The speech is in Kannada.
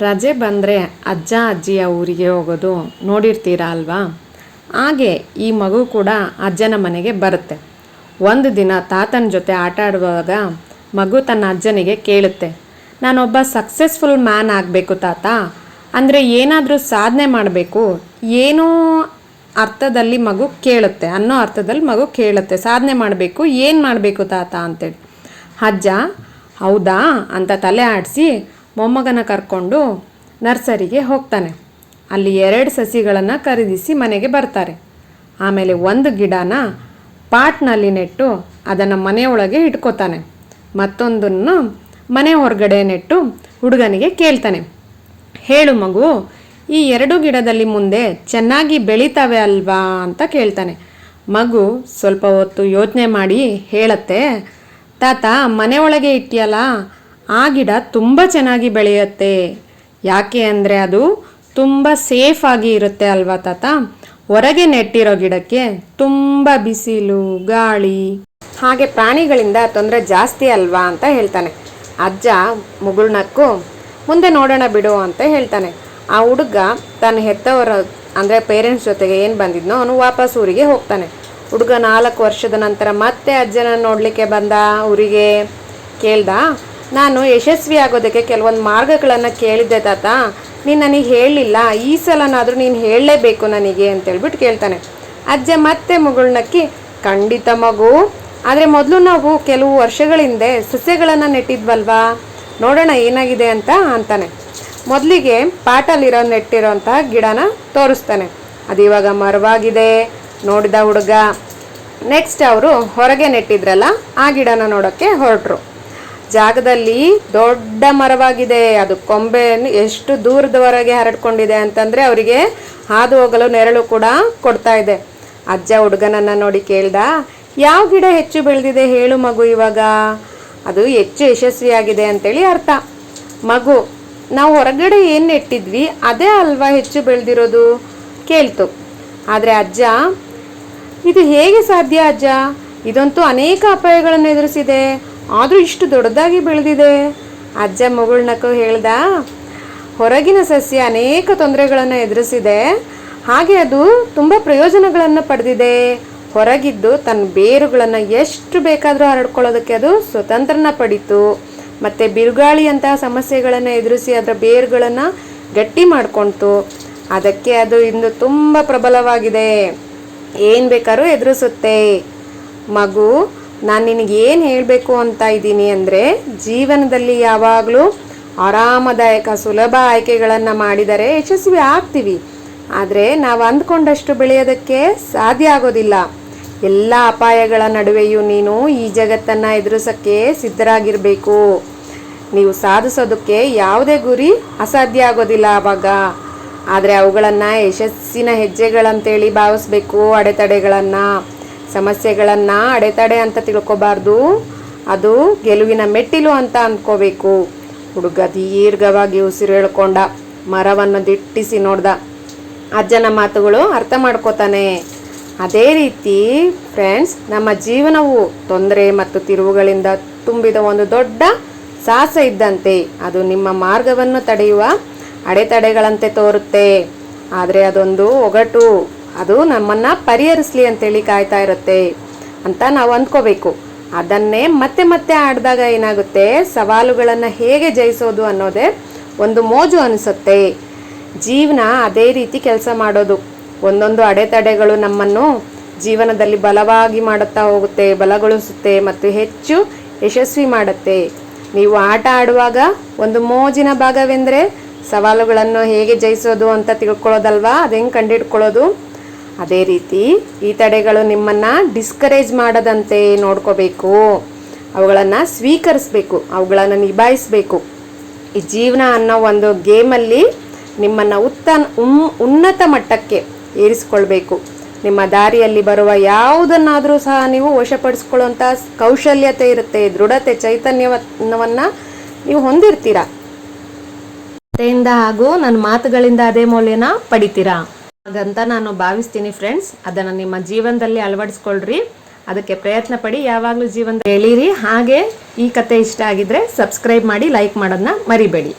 ರಜೆ ಬಂದರೆ ಅಜ್ಜ ಅಜ್ಜಿಯ ಊರಿಗೆ ಹೋಗೋದು ನೋಡಿರ್ತೀರಾ ಅಲ್ವಾ? ಹಾಗೆ ಈ ಮಗು ಕೂಡ ಅಜ್ಜನ ಮನೆಗೆ ಬರುತ್ತೆ. ಒಂದು ದಿನ ತಾತನ ಜೊತೆ ಆಟ ಆಡುವಾಗ ಮಗು ತನ್ನ ಅಜ್ಜನಿಗೆ ಕೇಳುತ್ತೆ, ನಾನೊಬ್ಬ ಸಕ್ಸಸ್ಫುಲ್ ಮ್ಯಾನ್ ಆಗಬೇಕು ತಾತ. ಅಂದರೆ ಏನಾದರೂ ಸಾಧನೆ ಮಾಡಬೇಕು? ಏನೋ ಅರ್ಥದಲ್ಲಿ ಮಗು ಕೇಳುತ್ತೆ, ಅನ್ನೋ ಅರ್ಥದಲ್ಲಿ ಮಗು ಕೇಳುತ್ತೆ, ಸಾಧನೆ ಮಾಡಬೇಕು, ಏನು ಮಾಡಬೇಕು ತಾತ? ಅಂತೇಳಿ. ಅಜ್ಜ, ಹೌದಾ? ಅಂತ ತಲೆ ಆಡಿಸಿ ಮೊಮ್ಮಗನ ಕರ್ಕೊಂಡು ನರ್ಸರಿಗೆ ಹೋಗ್ತಾನೆ. ಅಲ್ಲಿ ಎರಡು ಸಸಿಗಳನ್ನು ಖರೀದಿಸಿ ಮನೆಗೆ ಬರ್ತಾರೆ. ಆಮೇಲೆ ಒಂದು ಗಿಡನ ಪಾಟ್ನಲ್ಲಿ ನೆಟ್ಟು ಅದನ್ನು ಮನೆಯೊಳಗೆ ಇಟ್ಕೋತಾನೆ. ಮತ್ತೊಂದನ್ನು ಮನೆ ಹೊರಗಡೆ ನೆಟ್ಟು ಹುಡುಗನಿಗೆ ಕೇಳ್ತಾನೆ. ಹೇಳು ಮಗು, ಈ ಎರಡು ಗಿಡದಲ್ಲಿ ಮುಂದೆ ಚೆನ್ನಾಗಿ ಬೆಳೀತಾವೆ ಅಲ್ವಾ? ಅಂತ ಕೇಳ್ತಾನೆ. ಮಗು, ಸ್ವಲ್ಪ ಹೊತ್ತು ಯೋಚನೆ ಮಾಡಿ ಹೇಳತ್ತೆ. ತಾತ ಮನೆ ಇಟ್ಟಿಯಲ್ಲ ಆ ಗಿಡ ತುಂಬ ಚೆನ್ನಾಗಿ ಬೆಳೆಯುತ್ತೆ. ಯಾಕೆ ಅಂದರೆ ಅದು ತುಂಬ ಸೇಫ್ ಆಗಿ ಇರುತ್ತೆ ಅಲ್ವಾ ತಾತ? ಹೊರಗೆ ನೆಟ್ಟಿರೋ ಗಿಡಕ್ಕೆ ತುಂಬ ಬಿಸಿಲು, ಗಾಳಿ, ಹಾಗೆ ಪ್ರಾಣಿಗಳಿಂದ ತೊಂದರೆ ಜಾಸ್ತಿ ಅಲ್ವಾ ಅಂತ ಹೇಳ್ತಾನೆ. ಅಜ್ಜ ಮುಗುಳ್ನಕ್ಕು, ಮುಂದೆ ನೋಡೋಣ ಬಿಡು ಅಂತ ಹೇಳ್ತಾನೆ. ಆ ಹುಡುಗ ತನ್ನ ಹೆತ್ತವರ, ಅಂದರೆ ಪೇರೆಂಟ್ಸ್ ಜೊತೆಗೆ ಏನು ಬಂದಿದ್ನೋ ಅವನು ವಾಪಸ್ ಊರಿಗೆ ಹೋಗ್ತಾನೆ. ಹುಡುಗ ನಾಲ್ಕು ವರ್ಷದ ನಂತರ ಮತ್ತೆ ಅಜ್ಜನ ನೋಡಲಿಕ್ಕೆ ಬಂದ ಊರಿಗೆ? ಕೇಳ್ದ? ನಾನು ಯಶಸ್ವಿ ಆಗೋದಕ್ಕೆ ಕೆಲವೊಂದು ಮಾರ್ಗಗಳನ್ನು ಕೇಳಿದ್ದೆ ತಾತ. ನೀನು ನನಗೆ ಹೇಳಲಿಲ್ಲ. ಈ ಸಲನಾದರೂ ನೀನು ಹೇಳಲೇಬೇಕು ನನಗೆ ಅಂತೇಳ್ಬಿಟ್ಟು ಕೇಳ್ತಾನೆ. ಅಜ್ಜ ಮತ್ತೆ ಮಗಳನ್ನಕ್ಕಿ ಖಂಡಿತ ಮಗು. ಆದರೆ ಮೊದಲು ನಾವು ಕೆಲವು ವರ್ಷಗಳ ಹಿಂದೆ ಸಸ್ಯಗಳನ್ನು ನೆಟ್ಟಿದ್ವಲ್ವಾ? ನೋಡೋಣ ಏನಾಗಿದೆ ಅಂತ ಅಂತಾನೆ. ಮೊದಲಿಗೆ ಪಾಟಲ್ಲಿರೋ ನೆಟ್ಟಿರೋಂತಹ ಗಿಡನ ತೋರಿಸ್ತಾನೆ. ಅದು ಇವಾಗ ಮರವಾಗಿದೆ. ನೋಡಿದ ಹುಡುಗ. ನೆಕ್ಸ್ಟ್ ಅವರು ಹೊರಗೆ ನೆಟ್ಟಿದ್ರಲ್ಲ, ಆ ಗಿಡನ ನೋಡೋಕ್ಕೆ ಹೊರಟರು. ಜಾಗದಲ್ಲಿ ದೊಡ್ಡ ಮರವಾಗಿದೆ. ಅದು ಕೊಂಬೆಯನ್ನು ಎಷ್ಟು ದೂರದವರೆಗೆ ಹರಡ್ಕೊಂಡಿದೆ ಅಂತಂದರೆ ಅವರಿಗೆ ಹಾದು ಹೋಗಲು ನೆರಳು ಕೂಡ ಕೊಡ್ತಾ ಇದೆ. ಅಜ್ಜ ಹುಡುಗನನ್ನ ನೋಡಿ ಕೇಳ್ದ, ಯಾವ ಗಿಡ ಹೆಚ್ಚು ಬೆಳೆದಿದೆ ಹೇಳು ಮಗು ಇವಾಗ. ಅದು ಹೆಚ್ಚು ಯಶಸ್ವಿಯಾಗಿದೆ ಅಂತೇಳಿ ಅರ್ಥ. ಮಗು, ನಾವು ಹೊರಗಡೆ ಏನು ನೆಟ್ಟಿದ್ವಿ, ಅದೇ ಅಲ್ವಾ ಹೆಚ್ಚು ಬೆಳೆದಿರೋದು? ಕೇಳ್ತು. ಆದರೆ ಅಜ್ಜ, ಇದು ಹೇಗೆ ಸಾಧ್ಯ ಅಜ್ಜ? ಇದಂತೂ ಅನೇಕ ಅಪಾಯಗಳನ್ನು ಎದುರಿಸಿದೆ. ಆದರೂ ಇಷ್ಟು ದೊಡ್ಡದಾಗಿ ಬೆಳೆದಿದೆ. ಅಜ್ಜ ಮಗಳನ್ನಕ್ಕೂ ಹೇಳ್ದ? ಹೊರಗಿನ ಸಸ್ಯ ಅನೇಕ ತೊಂದರೆಗಳನ್ನು ಎದುರಿಸಿದೆ. ಹಾಗೆ ಅದು ತುಂಬ ಪ್ರಯೋಜನಗಳನ್ನು ಪಡೆದಿದೆ. ಹೊರಗಿದ್ದು ತನ್ನ ಬೇರುಗಳನ್ನು ಎಷ್ಟು ಬೇಕಾದರೂ ಹರಡ್ಕೊಳ್ಳೋದಕ್ಕೆ ಅದು ಸ್ವತಂತ್ರನ ಪಡೀತು. ಮತ್ತು ಬಿರುಗಾಳಿಯಂತಹ ಸಮಸ್ಯೆಗಳನ್ನು ಎದುರಿಸಿ ಅದರ ಬೇರುಗಳನ್ನು ಗಟ್ಟಿ ಮಾಡಿಕೊಳ್ತು ಅದಕ್ಕೆ ಅದು ಇಂದು ತುಂಬ ಪ್ರಬಲವಾಗಿದೆ. ಏನು ಬೇಕಾದ್ರೂ ಎದುರಿಸುತ್ತೆ. ಮಗು ನಾನು ನಿನಗೆ ಏನು ಹೇಳಬೇಕು ಅಂತ ಇದ್ದೀನಿ ಅಂದರೆ, ಜೀವನದಲ್ಲಿ ಯಾವಾಗಲೂ ಆರಾಮದಾಯಕ, ಸುಲಭ ಆಯ್ಕೆಗಳನ್ನು ಮಾಡಿದರೆ ಯಶಸ್ವಿ ಆಗ್ತೀವಿ. ಆದರೆ ನಾವು ಅಂದ್ಕೊಂಡಷ್ಟು ಬೆಳೆಯೋದಕ್ಕೆ ಸಾಧ್ಯ ಆಗೋದಿಲ್ಲ. ಎಲ್ಲ ಅಪಾಯಗಳ ನಡುವೆಯೂ ನೀನು ಈ ಜಗತ್ತನ್ನು ಎದುರಿಸೋಕ್ಕೆ ಸಿದ್ಧರಾಗಿರಬೇಕು. ನೀವು ಸಾಧಿಸೋದಕ್ಕೆ ಯಾವುದೇ ಗುರಿ ಅಸಾಧ್ಯ ಆಗೋದಿಲ್ಲ ಆವಾಗ. ಆದರೆ ಅವುಗಳನ್ನು ಯಶಸ್ಸಿನ ಹೆಜ್ಜೆಗಳಂತೇಳಿ ಭಾವಿಸ್ಬೇಕು, ಅಡೆತಡೆಗಳನ್ನು. ಸಮಸ್ಯೆಗಳನ್ನು ಅಡೆತಡೆ ಅಂತ ತಿಳ್ಕೊಬಾರ್ದು. ಅದು ಗೆಲುವಿನ ಮೆಟ್ಟಿಲು ಅಂತ ಅಂದ್ಕೋಬೇಕು ಹುಡುಗ ದೀರ್ಘವಾಗಿ ಉಸಿರು ಹೇಳ್ಕೊಂಡ, ಮರವನ್ನು ದಿಟ್ಟಿಸಿ ನೋಡ್ದ. ಅಜ್ಜನ ಮಾತುಗಳು ಅರ್ಥ ಮಾಡ್ಕೋತಾನೆ. ಅದೇ ರೀತಿ ಫ್ರೆಂಡ್ಸ್ ನಮ್ಮ ಜೀವನವು ತೊಂದರೆ ಮತ್ತು ತಿರುವುಗಳಿಂದ ತುಂಬಿದ ಒಂದು ದೊಡ್ಡ ಸಾಹಸ ಇದ್ದಂತೆ. ಅದು ನಿಮ್ಮ ಮಾರ್ಗವನ್ನು ತಡೆಯುವ ಅಡೆತಡೆಗಳಂತೆ ತೋರುತ್ತೆ. ಆದರೆ ಅದೊಂದು ಒಗಟು. ಅದು ನಮ್ಮನ್ನು ಪರಿಹರಿಸಲಿ ಅಂತೇಳಿ ಕಾಯ್ತಾ ಇರುತ್ತೆ ಅಂತ ನಾವು ಅಂದ್ಕೋಬೇಕು. ಅದನ್ನೇ ಮತ್ತೆ ಮತ್ತೆ ಆಡಿದಾಗ ಏನಾಗುತ್ತೆ? ಸವಾಲುಗಳನ್ನು ಹೇಗೆ ಜಯಿಸೋದು ಅನ್ನೋದೇ ಒಂದು ಮೋಜು ಅನಿಸುತ್ತೆ. ಜೀವನ ಅದೇ ರೀತಿ ಕೆಲಸ ಮಾಡೋದು. ಒಂದೊಂದು ಅಡೆತಡೆಗಳು ನಮ್ಮನ್ನು ಜೀವನದಲ್ಲಿ ಬಲವಾಗಿ ಮಾಡುತ್ತಾ ಹೋಗುತ್ತೆ, ಬಲಗೊಳಿಸುತ್ತೆ ಮತ್ತು ಹೆಚ್ಚು ಯಶಸ್ವಿ ಮಾಡುತ್ತೆ. ನೀವು ಆಟ ಆಡುವಾಗ ಒಂದು ಮೋಜಿನ ಭಾಗವೆಂದರೆ ಸವಾಲುಗಳನ್ನು ಹೇಗೆ ಜಯಿಸೋದು ಅಂತ ತಿಳ್ಕೊಳ್ಳೋದಲ್ವಾ? ಅದು ಹೆಂಗೆ ಕಂಡಿಡ್ಕೊಳ್ಳೋದು? ಅದೇ ರೀತಿ ಈ ತಡೆಗಳು ನಿಮ್ಮನ್ನು ಡಿಸ್ಕರೇಜ್ ಮಾಡದಂತೆ ನೋಡ್ಕೋಬೇಕು. ಅವುಗಳನ್ನು ಸ್ವೀಕರಿಸಬೇಕು, ಅವುಗಳನ್ನು ನಿಭಾಯಿಸಬೇಕು. ಈ ಜೀವನ ಅನ್ನೋ ಒಂದು ಗೇಮಲ್ಲಿ ನಿಮ್ಮನ್ನು ಉತ್ತ ಉನ್ನತ ಮಟ್ಟಕ್ಕೆ ಏರಿಸಿಕೊಳ್ಬೇಕು. ನಿಮ್ಮ ದಾರಿಯಲ್ಲಿ ಬರುವ ಯಾವುದನ್ನಾದರೂ ಸಹ ನೀವು ವಶಪಡಿಸ್ಕೊಳ್ಳುವಂಥ ಕೌಶಲ್ಯತೆ ಇರುತ್ತೆ, ದೃಢತೆ ಚೈತನ್ಯವನ್ನು ನೀವು ಹೊಂದಿರ್ತೀರ? ಹಾಗೂ ನನ್ನ ಮಾತುಗಳಿಂದ ಅದೇ ಮೌಲ್ಯನ ಪಡಿತೀರಾ? ಹಾಗಂತ ನಾನು ಭಾವಿಸ್ತೀನಿ ಫ್ರೆಂಡ್ಸ್ ಅದನ್ನು ನಿಮ್ಮ ಜೀವನದಲ್ಲಿ ಅಳವಡಿಸ್ಕೊಳ್ರಿ. ಅದಕ್ಕೆ ಪ್ರಯತ್ನ ಪಡಿ. ಯಾವಾಗಲೂ ಜೀವನದಲ್ಲಿ ಹೇಳಿರಿ. ಹಾಗೆ ಈ ಕತೆ ಇಷ್ಟ ಆಗಿದ್ರೆ ಸಬ್ಸ್ಕ್ರೈಬ್ ಮಾಡಿ ಲೈಕ್ ಮಾಡೋದನ್ನ ಮರಿಬೇಡಿ.